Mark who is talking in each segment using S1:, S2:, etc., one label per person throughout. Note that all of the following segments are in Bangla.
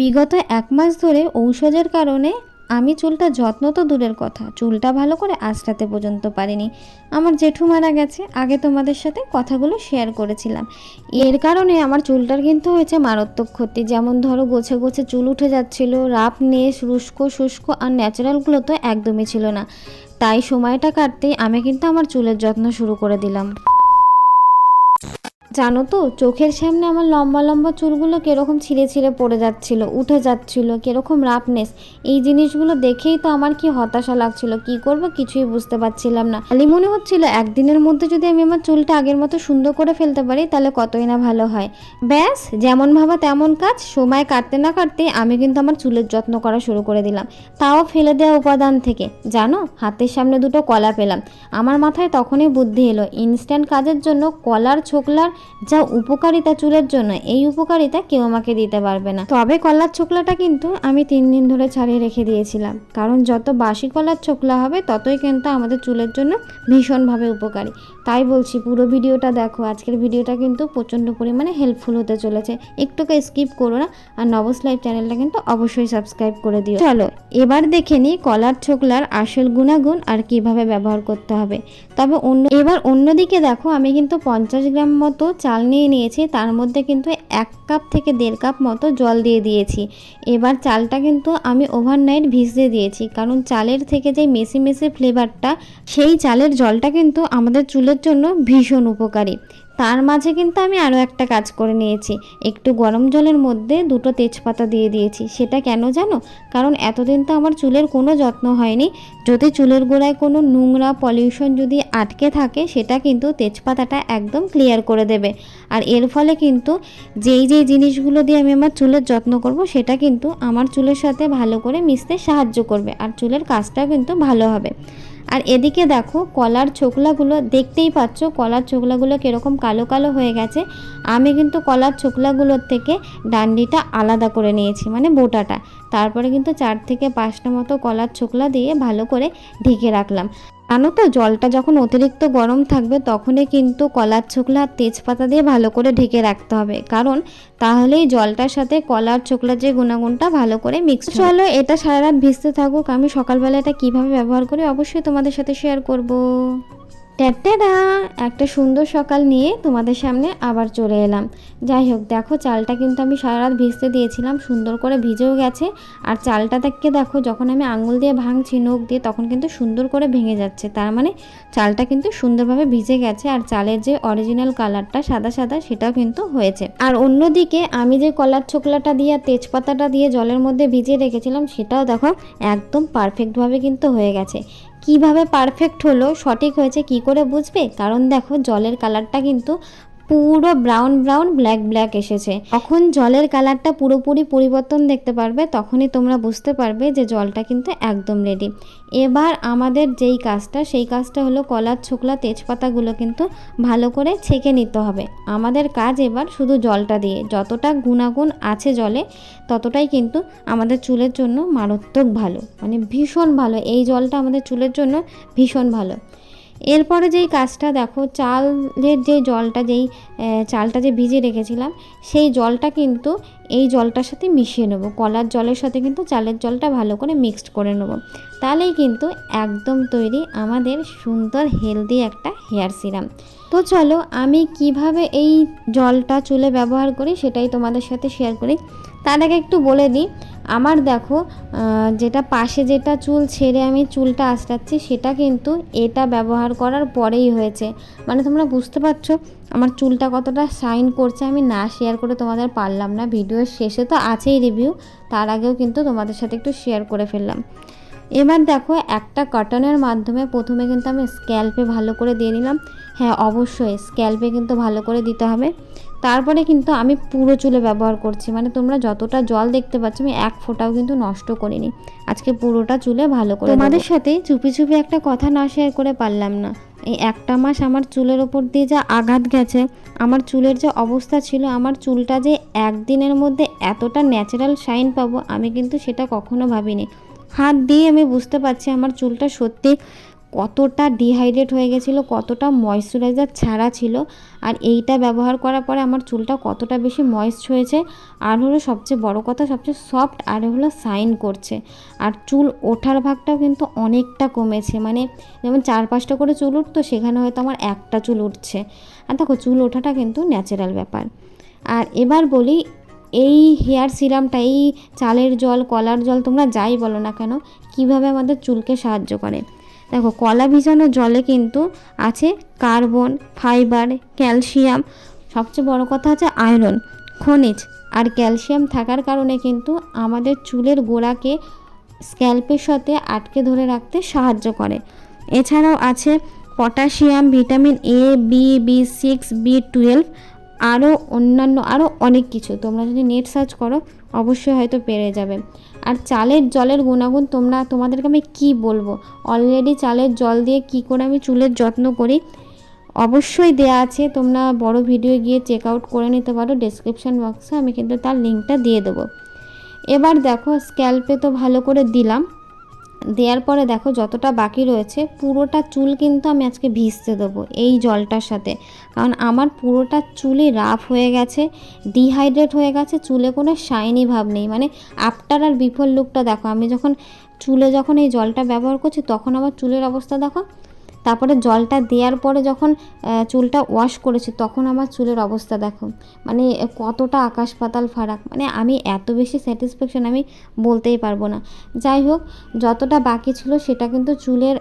S1: বিগত এক মাস ধরে ঔষধের কারণে আমি চুলটা যত্ন তো দূরের কথা, চুলটা ভালো করে আঁচড়াতে পর্যন্ত পারিনি। আমার জেঠু মারা গেছে, আগে তোমাদের সাথে কথাগুলো শেয়ার করেছিলাম। এর কারণে আমার চুলটার কিন্তু হয়েছে মারাত্মক ক্ষতি। যেমন ধরো, গোছে গোছে চুল উঠে যাচ্ছিল রাপ নেশ শুষ্ক শুষ্ক আর ন্যাচারালগুলো তো একদমই ছিল না। তাই সময়টা কাটতেই আমি কিন্তু আমার চুলের যত্ন শুরু করে দিলাম। জানো তো, চোখের সামনে আমার লম্বা লম্বা চুলগুলো কীরকম ছিঁড়ে ছিঁড়ে পড়ে যাচ্ছিল, উঠে যাচ্ছিল, কীরকম রাফনেস এই জিনিসগুলো দেখেই তো আমার কি হতাশা লাগছিল, কি করব কিছুই বুঝতে পারছিলাম না। খালি মনে হচ্ছিল, একদিনের মধ্যে যদি আমি আমার চুলটা আগের মতো সুন্দর করে ফেলতে পারি, তাহলে কতই না ভালো হয়। ব্যাস, যেমন ভাবা তেমন কাজ, সময় কাটতে না কাটতে আমি কিন্তু আমার চুলের যত্ন করা শুরু করে দিলাম। তাও ফেলে দেওয়া উপাদান থেকে। জানো, হাতের সামনে দুটো কলা পেলাম। আমার মাথায় তখনই বুদ্ধি এলো ইনস্ট্যান্ট কাজের জন্য কলার, ছোকলার যা উপকারিতা চুলের জন্য, এই উপকারিতা কেউ আমাকে দিতে পারবে না। তবে কলার ছোকলাটা কিন্তু আমি তিন দিন ধরে ছাড়িয়ে রেখে দিয়েছিলাম। কারণ যত বাসি কলার ছোকলা হবে, ততই কিন্তু আমাদের চুলের জন্য ভীষণভাবে উপকারী। তাই বলছি, পুরো ভিডিওটা দেখো। আজকের ভিডিওটা কিন্তু প্রচণ্ড পরিমাণে হেল্পফুল হতে চলেছে। একটুকে স্কিপ করো না, আর নবস লাইভ চ্যানেলটা কিন্তু অবশ্যই সাবস্ক্রাইব করে দিও। চলো, এবার দেখে নিই কলার ছোকলার আসল গুণাগুণ আর কীভাবে ব্যবহার করতে হবে। তবে অন্য, এবার অন্যদিকে দেখো, আমি কিন্তু পঞ্চাশ গ্রাম মতো চাল নিয়ে নিয়েছি, তার মধ্যে কিন্তু এক কাপ থেকে দেড় কাপ মতো জল দিয়ে দিয়েছি। এবার চালটা কিন্তু আমি ওভারনাইট ভিজিয়ে দিয়েছি, কারণ চালের থেকে যে মেসি মেসি ফ্লেভারটা সেই চালের জলটা কিন্তু আমাদের চুলের জন্য ভীষণ উপকারী। তার মাঝে কিন্তু আমি আরও একটা কাজ করে নিয়েছি। একটু গরম জলের মধ্যে দুটো তেজপাতা দিয়ে দিয়েছি। সেটা কেন জানো? কারণ এতদিন তো আমার চুলের কোনো যত্ন হয়নি। যদি চুলের গোড়ায় কোনো নোংরা পলিউশন যদি আটকে থাকে, সেটা কিন্তু তেজপাতাটা একদম ক্লিয়ার করে দেবে। আর এর ফলে কিন্তু যেই যেই জিনিসগুলো দিয়ে আমি আমার চুলের যত্ন করব, সেটা কিন্তু আমার চুলের সাথে ভালো করে মিশতে সাহায্য করবে। আর চুলের কাজটাও কিন্তু ভালো হবে। আর এদিকে দেখো, কলার ছোকলাগুলো, দেখতেই পাচ্ছ কলার ছোকলাগুলো কীরকম কালো কালো হয়ে গেছে। আমি কিন্তু কলার ছোকলাগুলোর থেকে ডান্ডিটা আলাদা করে নিয়েছি মানে বোটাটা। তারপরে কিন্তু চার থেকে পাঁচটা মতো কলার ছোকলা দিয়ে ভালো করে ঢেকে রাখলাম। জানো তো, জলটা যখন অতিরিক্ত গরম থাকবে তখনই কিন্তু কলার ছোকলা আর তেজপাতা দিয়ে ভালো করে ঢেকে রাখতে হবে। কারণ তাহলেই জলটার সাথে কলার ছোকলার যে গুণাগুণটা ভালো করে মিক্স চলো, এটা সারা রাত ভিজতে থাকুক। আমি সকালবেলা এটা কীভাবে ব্যবহার করি অবশ্যই তোমাদের সাথে শেয়ার করব। ট্যাটেরা একটা সুন্দর সকাল নিয়ে তোমাদের সামনে আবার চলে এলাম। যাই হোক, দেখো চালটা কিন্তু আমি সারা রাত ভিজতে দিয়েছিলাম, সুন্দর করে ভিজেও গেছে। আর চালটা থেকে দেখো, যখন আমি আঙুল দিয়ে ভাঙছি, নখ দিয়ে, তখন কিন্তু সুন্দর করে ভেঙে যাচ্ছে। তার মানে চালটা কিন্তু সুন্দরভাবে ভিজে গেছে, আর চালের যে অরিজিনাল কালারটা সাদা সাদা, সেটাও কিন্তু হয়েছে। আর অন্যদিকে আমি যে কলার ছোকলাটা দিয়ে আর তেজপাতাটা দিয়ে জলের মধ্যে ভিজিয়ে রেখেছিলাম, সেটাও দেখো একদম পারফেক্টভাবে কিন্তু হয়ে গেছে। কীভাবে পারফেক্ট হলো সঠিক হয়েছে কি করে বুঝবে? কারণ দেখো জলের কালারটা কিন্তু পুরো ব্রাউন ব্রাউন ব্ল্যাক ব্ল্যাক এসেছে। তখন জলের কালারটা পুরোপুরি পরিবর্তন দেখতে পারবে, তখনই তোমরা বুঝতে পারবে যে জলটা কিন্তু একদম রেডি এবার আমাদের যেই কাজটা, সেই কাজটা হলো কলার ছোকলা তেজপাতাগুলো কিন্তু ভালো করে ছেঁকে নিতে হবে। আমাদের কাজ এবার শুধু জলটা দিয়ে। যতটা গুণাগুণ আছে জলে, ততটাই কিন্তু আমাদের চুলের জন্য মারাত্মক ভালো। মানে ভীষণ ভালো। এই জলটা আমাদের চুলের জন্য ভীষণ ভালো। এরপরে যেই কাজটা দেখো, চালের যে জলটা যেই চালটা যে ভিজিয়ে রেখেছিলাম, সেই জলটা কিন্তু এই জলটার সাথে মিশিয়ে নেব। কলার জলের সাথে কিন্তু চালের জলটা ভালো করে মিক্সড করে নেব। তাহলেই কিন্তু একদম তৈরি আমাদের সুন্দর হেলদি একটা হেয়ার সিরাম তো চলো, আমি কীভাবে এই জলটা চুলে ব্যবহার করি সেটাই তোমাদের সাথে শেয়ার করি। তার আগে একটু বলে দিই। আমার দেখো যেটা পাশে যেটা চুল ছেড়ে আমি চুলটা আঁচড়াচ্ছি, সেটা কিন্তু এটা ব্যবহার করার পরেই হয়েছে। মানে তোমরা বুঝতে পারছ, আমার চুলটা কতটা সাইন করছে আমি না শেয়ার করে তোমাদের পারলাম না। ভিডিওর শেষে তো আছেই রিভিউ তার আগেও কিন্তু তোমাদের সাথে একটু শেয়ার করে ফেললাম। এবার দেখো একটা কটনের মাধ্যমে প্রথমে কিন্তু আমি স্ক্যাল্পে ভালো করে দিয়ে নিলাম। হ্যাঁ অবশ্যই স্ক্যাল্পে কিন্তু ভালো করে দিতে হবে। তারপরে কিন্তু আমি পুরো চুলে ব্যবহার করছি। মানে তোমরা যতটা জল দেখতে পাচ্ছ আমি এক ফোঁটাও কিন্তু নষ্ট করিনি। আজকে পুরোটা চুলে ভালো করে তোমাদের সাথে চুপি চুপি একটা কথা না শেয়ার করে পারলাম না। এই একটা মাস আমার চুলের ওপর দিয়ে যা আঘাত গেছে আমার চুলের যে অবস্থা ছিল আমার চুলটা যে একদিনের মধ্যে এতটা ন্যাচারাল শাইন পাবো আমি কিন্তু সেটা কখনো ভাবিনি। হাত দিয়ে আমি বুঝতে পারছি আমার চুলটা সত্যি কতটা ডিহাইড্রেট হয়ে গেছিল, কতটা ময়শ্চারাইজার ছাড়া ছিল আর এইটা ব্যবহার করার পরে আমার চুলটা কতটা বেশি ময়েশ্চ হয়েছে আর হলো সবচেয়ে বড় কথা, সবচেয়ে সফট আর হলো সাইন করছে। আর চুল ওঠার ভাগটাও কিন্তু অনেকটা কমেছে মানে যেমন চার পাঁচটা করে চুল উঠতো, সেখানে হয়তো আমার একটা চুল উঠছে। আর দেখো, চুল ওঠাটা কিন্তু ন্যাচারাল ব্যাপার। আর এবার বলি এই হেয়ার সিরামটা, এই চালের জল, কলার জল তোমরা যাই বলো না কেন, কীভাবে আমাদের চুলকে সাহায্য করে। দেখো, কলা ভিজানো জলে কিন্তু আছে কার্বন, ফাইবার, ক্যালসিয়াম, সবচেয়ে বড় কথা আছে আয়রন, খনিজ। আর ক্যালসিয়াম থাকার কারণে কিন্তু আমাদের চুলের গোড়াকে স্ক্যাল্পের সাথে আটকে ধরে রাখতে সাহায্য করে। এছাড়াও আছে potassium, vitamin A B B six B twelve আরও অন্যান্য আরও অনেক কিছু। তোমরা যদি নেট সার্চ করো, অবশ্যই হয়তো পেরে যাবে। আর চালের জলের গুণাগুণ তোমরা, তোমাদেরকে আমি কী বলব? অলরেডি চালের জল দিয়ে কি করে আমি চুলের যত্ন করি? অবশ্যই দেয়া আছে। তোমরা বড় ভিডিও গিয়ে চেক আউট করে নিতে পারো। ডেসক্রিপশান বক্সে আমি কিন্তু তার লিঙ্কটা দিয়ে দেবো। এবার দেখো স্ক্যাল্পে তো ভালো করে দিলাম। দেওয়ার পরে দেখো যতটা বাকি রয়েছে, পুরোটা চুল কিন্তু আমি আজকে ভিজতে দেবো এই জলটার সাথে। কারণ আমার পুরোটা চুলই রাফ হয়ে গেছে ডিহাইড্রেট হয়ে গেছে, চুলে কোনো শাইনি ভাব নেই। মানে আফটার আর বিফোর লুকটা দেখো, আমি যখন চুলে যখন এই জলটা ব্যবহার করছি, তখন আমার চুলের অবস্থা দেখো তারপরে জলটা দেওয়ার পরে যখন চুলটা ওয়াশ করেছি, তখন আমার চুলের অবস্থা দেখো। মানে কতটা আকাশ পাতাল ফারাক। মানে আমি এত বেশি স্যাটিসফ্যাকশন আমি বলতেই পারব না। যাই হোক, যতটা বাকি ছিল সেটা কিন্তু চুলের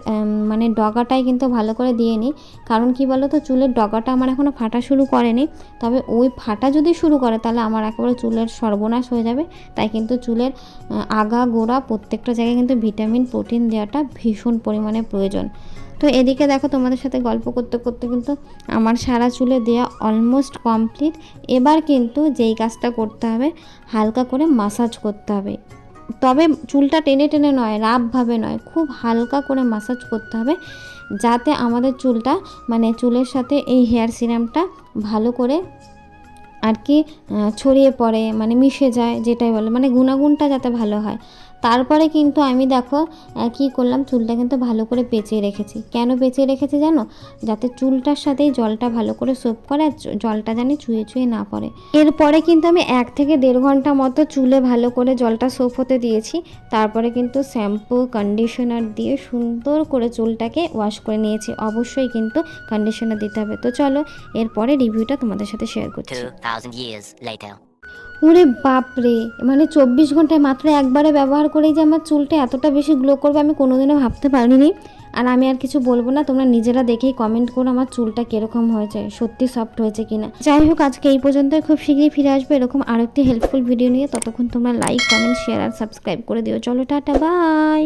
S1: মানে ডগাটাই কিন্তু ভালো করে দিয়ে নিই কারণ কি বলো তো চুলের ডগাটা আমার এখনও ফাটা শুরু করেনি। তবে ওই ফাটা যদি শুরু করে, তাহলে আমার একেবারে চুলের সর্বনাশ হয়ে যাবে। তাই কিন্তু চুলের আগা গোড়া প্রত্যেকটা জায়গায় কিন্তু ভিটামিন প্রোটিন দেওয়াটা ভীষণ পরিমাণে প্রয়োজন। তো এদিকে দেখো তোমাদের সাথে গল্প করতে করতে কিন্তু আমার সারা চুলে দেওয়া অলমোস্ট কমপ্লিট এবার কিন্তু যেই কাজটা করতে হবে, হালকা করে মাসাজ করতে হবে। তবে চুলটা টেনে টেনে নয়, রাফভাবে নয়, খুব হালকা করে মাসাজ করতে হবে যাতে আমাদের চুলটা মানে চুলের সাথে এই হেয়ার সিরামটা ভালো করে আর কি ছড়িয়ে পড়ে মানে মিশে যায়, যেটাই বলে মানে গুণাগুণটা যাতে ভালো হয়। তারপরে কিন্তু আমি দেখো কি করলাম চুলটা কিন্তু ভালো করে পেঁচিয়ে রেখেছি। কেন পেঁচিয়ে রেখেছি জানো? যাতে চুলটার সাথেই জলটা ভালো করে সোপ করে আর জলটা জানি চুয়ে চুয়ে না পড়ে। এরপরে কিন্তু আমি এক থেকে দেড় ঘণ্টা মতো চুলে ভালো করে জলটা সোপ হতে দিয়েছি। তারপরে কিন্তু শ্যাম্পু কন্ডিশনার দিয়ে সুন্দর করে চুলটাকে ওয়াশ করে নিয়েছি। অবশ্যই কিন্তু কন্ডিশনার দিতে হবে। তো চলো এরপরে রিভিউটা তোমাদের সাথে শেয়ার করছি।
S2: 2,000 years later.
S1: ওরে বাপরে। মানে চব্বিশ ঘন্টায় মাত্র একবারে ব্যবহার করেই যে আমার চুলটা এতটা বেশি গ্লো করবে আমি কোনোদিনও ভাবতে পারিনি। আর আমি আর কিছু বলব না, তোমরা নিজেরা দেখেই কমেন্ট করো আমার চুলটা কীরকম হয়েছে, সত্যি সফট হয়েছে কিনা। যাই হোক, আজকে এই পর্যন্ত খুব শীঘ্রই ফিরে আসবে এরকম আরও একটি হেল্পফুল ভিডিও নিয়ে। ততক্ষণ তোমরা লাইক কমেন্ট শেয়ার আর সাবস্ক্রাইব করে দিও। চলো, টাটা বাই